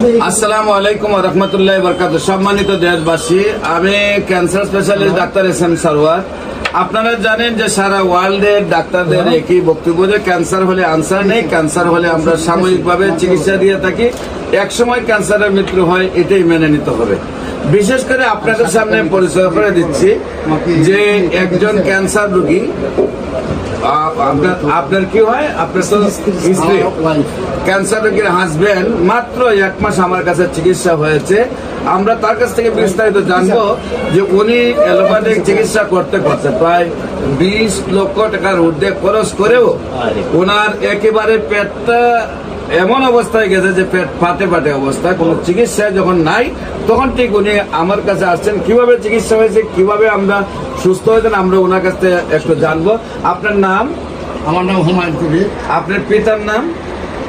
আসসালামু আলাইকুম রহমতুল্লাহ বরকাত সম্মানিত দেশবাসী আমি cancer specialist doctor S M Sarwar. আপনারা জানেন যে সারা ওয়ার্ল্ডের ডাক্তারদের একই বক্তব্য যে ক্যান্সার হলে আনসার নেই ক্যান্সার হলে আমরা সাময়িকভাবে চিকিৎসা দিয়ে থাকি। এক সময় ক্যান্সারের মৃত্যু হয় এটাই মেনে নিতে হবে। বিশেষ করে আপনাদের সামনে পরিচয় করে দিচ্ছি যে একজন ক্যান্সার রোগী আপনার আপনার কি হয়? আপনার তো স্ত্রী। ক্যান্সার রোগীর হাজবেন্ড মাত্র এক মাস আমার কাছে চিকিৎসা হয়েছে। আমরা তার কাছ থেকে বিস্তারিত জানব যে উনি অ্যালোপ্যাথিক চিকিৎসা করতে করতে প্রায় বিশ লক্ষ টাকার ঊর্ধ্বে খরচ করেও ওনার একেবারে পেটটা এমন অবস্থায় গেছে যে পেট ফাটে ফাটে অবস্থা কোনো চিকিৎসা যখন নাই তখন ঠিক উনি আমার কাছে আসছেন কীভাবে চিকিৎসা হয়েছে কীভাবে আমরা সুস্থ হয়েছেন আমরা ওনার কাছ থেকে একটু জানব। আপনার নাম? আমার নাম হুমায়ুন কবির। আপনার পিতার নাম?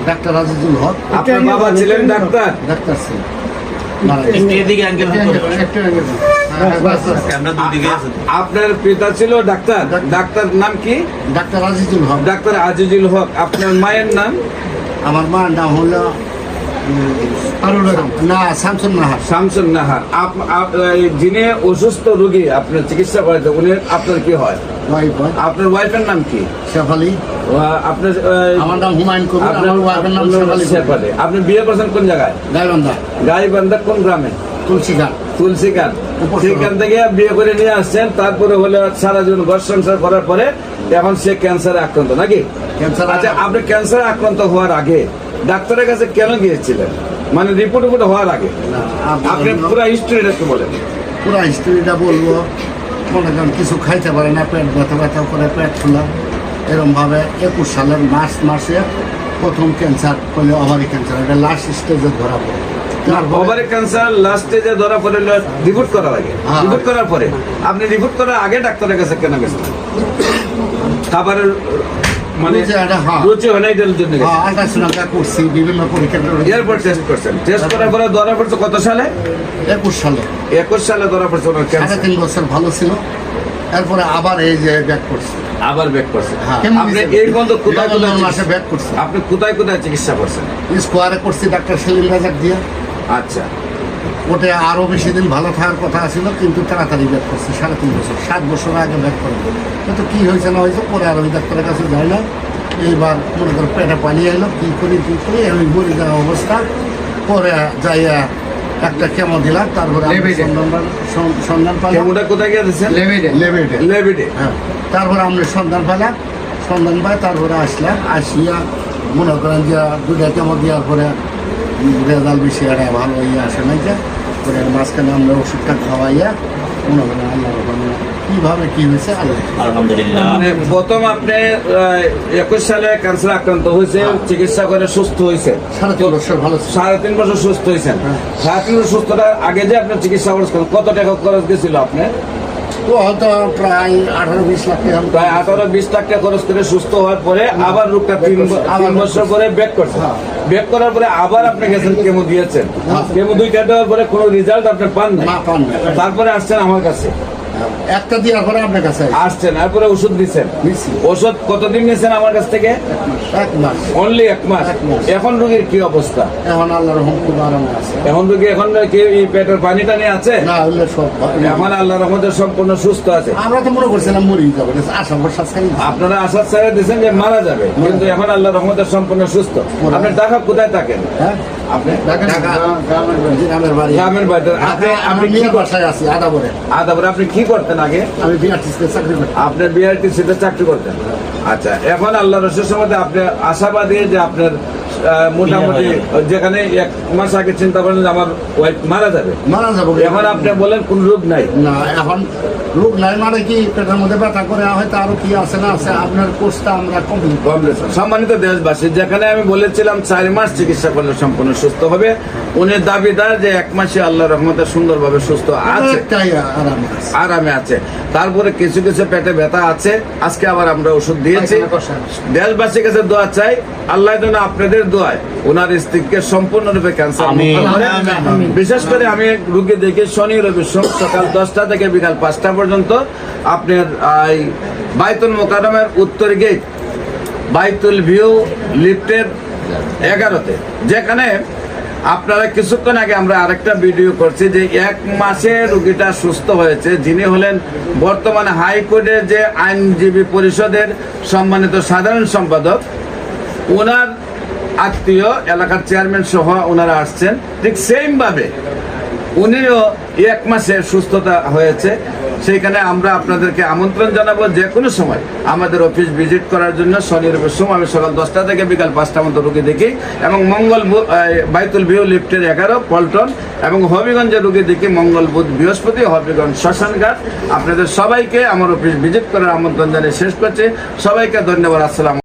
ডাক্তার আজিজুল হক। আপনার বাবা ছিলেন ডাক্তার? ডাক্তার ছিলেন। আপনার পিতা ছিল ডাক্তার। ডাক্তার নাম কি? ডাক্তার আজিজুল হক। ডাক্তার আজিজুল হক। আপনার মায়ের নাম? আমার মার নাম হলো না শামসুন নাহার। শামসুন নাহার। আপ- আপ- যিনি অসুস্থ রোগী আপনার চিকিৎসা করেছে উনি আপনার কি হয়? আপনার ওয়াইফের নাম কি? শেফালি। আপনার আমার নাম হুমায়ুন কবির আপনার আমার ওয়াইফের নাম শেফালি শেফালি। আপনি বিয়ে করছেন কোন জায়গায়? গাইবান্ধা। গাইবান্ধা কোন গ্রামে? তুলসী ঘাট তুলসীকান সেখান থেকে বিয়ে করে নিয়ে আসছেন তারপরে হলো সারা জীবন ঘর সংসার করার পরে এখন সে ক্যান্সারে আক্রান্ত নাকি? ক্যান্সার আচ্ছা আপনি ক্যান্সারে আক্রান্ত হওয়ার আগে ডাক্তারের কাছে কেন গিয়েছিলেন? মানে রিপোর্ট রিপোর্ট হওয়ার আগে? আপনি পুরো হিস্ট্রিটা একটু বলেন। পুরো হিস্ট্রিটা বলব। মনে করেন কিছু খাইতে পারে না পেট ব্যথা ব্যথা করে পেট ফুলা। এরমভাবে একুশ সালের মার্চ মাসে প্রথম ক্যান্সার করলে ওভারি ক্যান্সার এটা লাস্ট স্টেজে ধরা পড়ে। তারপরে ওভারি ক্যান্সার লাস্ট স্টেজে ধরা পড়ে রিপোর্ট করার আগে। হ্যাঁ। রিপোর্ট করার পরে। আপনি রিপোর্ট করার আগে ডাক্তারের কাছে কেন গেছেন? খাবারের মানে রুচি জন্য করছি বিভিন্ন পরীক্ষা এরপর টেস্ট করছেন। টেস্ট করার পরে ধরা পড়ছে কত সালে? একুশ সালে। একুশ সালে ধরা পড়ছে ওনার সাড়ে ক্যান্সার তিন বছর ভালো ছিল। এরপরে আবার এই যে ব্যাক করছে। আবার ব্যাক করছে। আপনি এই পর্যন্ত কোথায় কোথায় মাসে চিকিৎসা- ব্যাক করছে। আপনি কোথায় কোথায় চিকিৎসা করছেন? স্কোয়ারে করছি ডাক্তার সেলিম রাজাক দিয়ে। আচ্ছা। ওটা আরও বেশি দিন ভালো থাকার কথা ছিল কিন্তু তাড়াতাড়ি ব্যাক করছে সাড়ে তিন বছর সাত বছর আগে ব্যাক করে কিন্তু কি হয়েছে না হয়েছে পরে আর ওই ডাক্তারের কাছে যায় না। এইবার মনে করো পেটে পানি এলো কি করি কি করি আমি মরে যাওয়া অবস্থা। পরে যাইয়া একটা কেমো দিলাম তারপরে। সন্ধান পা- সন- সন্ধান পালাম। কেমনটা কোথায় গিয়েছেন লেবেডে লেবিডে হ্যাঁ তারপরে আমরা সন্ধান পেলাম। সন্ধান পাই তারপরে আসলাম আসিয়া মনে করেন যে দুটা কেমন দেওয়ার পরে রেজাল্ট বেশি একটা ভালো ইয়ে আসে নাই যে পরে মাঝখানে আমরা ওষুধটা খাওয়াইয়া মনে করেন আল্লাহ কীভাবে কী হয়েছে আল্লাহ। আলহামদুলিল্লাহ। মানে প্রথম আপনি একুশ সালে ক্যান্সার আক্রান্ত হয়েছে চিকিৎসা করে সুস্থ হয়েছে। সাড়ে তিন বছর ভালো সাড়ে তিন বছর সুস্থ হয়েছেন। হ্যাঁ। সাড়ে তিন বছর সুস্থতার আগে যে আপনার চিকিৎসা খরচ কত টাকা খরচ গেছিল আপনি তো হয়তো প্রায় আঠারো বিশ লাখ টাকা। প্রায় আঠারো বিশ লাখ টাকা খরচ করে সুস্থ হওয়ার পরে আবার রোগটা তিন তিন বছর ব্যাক করছে। হ্যাঁ। ব্যাক করার পরে আবার আপনি গেছেন কেমো দিয়েছেন। হ্যাঁ। কেমো দুইটা দেওয়ার পরে কোনো রেজাল্ট আপনি পান না না পান না। তারপরে আসছেন আমার কাছে। একটা দেওয়ার পরে আপনার কাছে আসছেন তারপরে ওষুধ দিচ্ছেন। ওষুধ কতদিন নিয়েছেন আমার কাছ থেকে? এক মাস। অনলি এক মাস। এখন রোগীর কি অবস্থা? এখন আল্লাহর রহম খুব আরামে আছে। এখন রোগী এখন কি পেটের পানি টানি আছে? না হলে সব এখন আল্লাহ রহমতের সম্পূর্ণ সুস্থ আছে। আমরা তো মনে করছিলাম মরি যাব আশা ভরসা ছাড়ি আপনারা আশা ছেড়ে দিয়েছেন যে মারা যাবে কিন্তু এখন আল্লাহ রহমতের সম্পূর্ণ সুস্থ। আপনি টাকা কোথায় থাকেন? হ্যাঁ? আপনি? কি করতেন আগে? আমি বিআরটিসিতে চাকরি করি। আপনার বিআরটিসিতে চাকরি করতেন। আচ্ছা এখন আল্লাহ রসুল সময় আপনি আশাবাদী যে আপনার মোটামুটি যেখানে এক মাস আগে চিন্তা করেন আমার ওয়াইফ মারা যাবে। মারা যাব এখন আপনি বলেন কোন রোগ নাই। না এখন রোগ নাই মানে কি পেটের মধ্যে ব্যথা করে হয়তো আরও কি আছে না আছে আপনার কোর্সটা আমরা কমপ্লিট কমপ্লিট। সম্মানিত দেশবাসী যেখানে আমি বলেছিলাম চার মাস চিকিৎসা করলে সম্পূর্ণ সুস্থ হবে উনি দাবিদার যে এক মাসে আল্লাহ রহমতে সুন্দরভাবে সুস্থ আছে। একটাই আরামে আছে। আরামে আছে। তারপরে কিছু কিছু পেটে ব্যথা আছে আজকে আবার আমরা ওষুধ দিয়েছি। দেশবাসীর কাছে দোয়া চাই আল্লাহ যেন আপনাদের দোয়ায় ওনার স্ত্রীকে সম্পূর্ণরূপে ক্যান্সার। বিশেষ করে আমি রুগী দেখি শনি রবি সকাল দশটা থেকে বিকাল পাঁচটা পর্যন্ত আপনার এই বাইতুল মোকারমের উত্তর গেট বাইতুল ভিউ লিফটের এগারোতে। যেখানে আপনারা কিছুক্ষণ আগে আমরা আরেকটা ভিডিও করছি যে এক মাসে রুগীটা সুস্থ হয়েছে। যিনি হলেন বর্তমানে হাইকোর্টের যে আইনজীবী পরিষদের সম্মানিত সাধারণ সম্পাদক ওনার আত্মীয়, এলাকার চেয়ারম্যান সহ ওনারা আসছেন। ঠিক সেম ভাবে উনিও এক মাসে সুস্থতা হয়েছে। সেইখানে আমরা আপনাদেরকে আমন্ত্রণ জানাব যে কোনো সময় আমাদের অফিস ভিজিট করার জন্য শনি রবির সময় আমি সকাল দশটা থেকে বিকাল পাঁচটা মতো রুগী দেখি এবং মঙ্গল বাইতুল ভিউ লিফটের এগারো, পল্টন এবং হবিগঞ্জে রুগী দেখি মঙ্গল বুধ বৃহস্পতি, হবিগঞ্জ শ্মশানঘাট আপনাদের সবাইকে আমার অফিস ভিজিট করার আমন্ত্রণ জানিয়ে শেষ করছি। সবাইকে ধন্যবাদ, আসসালাম